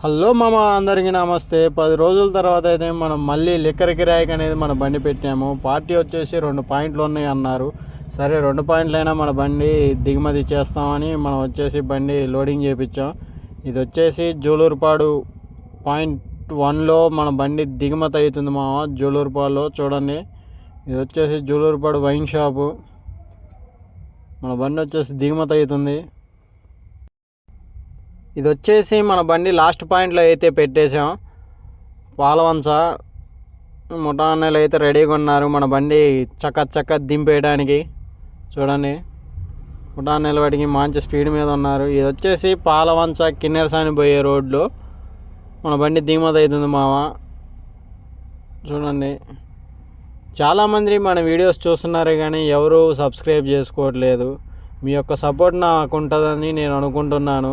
Hello మామ అందరికీ నమస్తే. పది రోజుల తర్వాత అయితే మనం మళ్ళీ లిక్కర్ కిరాయికి అనేది మన బండి పెట్టాము. పార్టీ వచ్చేసి రెండు పాయింట్లు ఉన్నాయి అన్నారు. సరే రెండు పాయింట్లైనా మన బండి దిగుమతి చేస్తామని మనం వచ్చేసి బండి లోడింగ్ చేయించాం ఇది వచ్చేసి జూలూరుపాడు పాయింట్ వన్లో మన బండి దిగుమతి అవుతుంది మామ జూలూరుపాడులో చూడండి. ఇది వచ్చేసి జూలూరుపాడు వైన్ షాపు. మన బండి వచ్చేసి దిగుమతి అవుతుంది. ఇది వచ్చేసి మన బండి లాస్ట్ పాయింట్లో అయితే పెట్టేసాం పాలవంచ ముఠాన్నలు అయితే రెడీగా ఉన్నారు మన బండి చక్క చక్క దింపేయడానికి. చూడండి. ముఠాన్నెల వాటికి మంచి స్పీడ్ మీద ఉన్నారు. ఇది వచ్చేసి పాలవంచ కిన్నెరసాని పోయే రోడ్లో. మన బండి దిగుమతి అవుతుంది మామ. చూడండి. చాలామంది మన వీడియోస్ చూస్తున్నారు కానీ ఎవరు సబ్స్క్రైబ్ చేసుకోవట్లేదు. మీ యొక్క సపోర్ట్ నాకు ఉంటుందని నేను అనుకుంటున్నాను.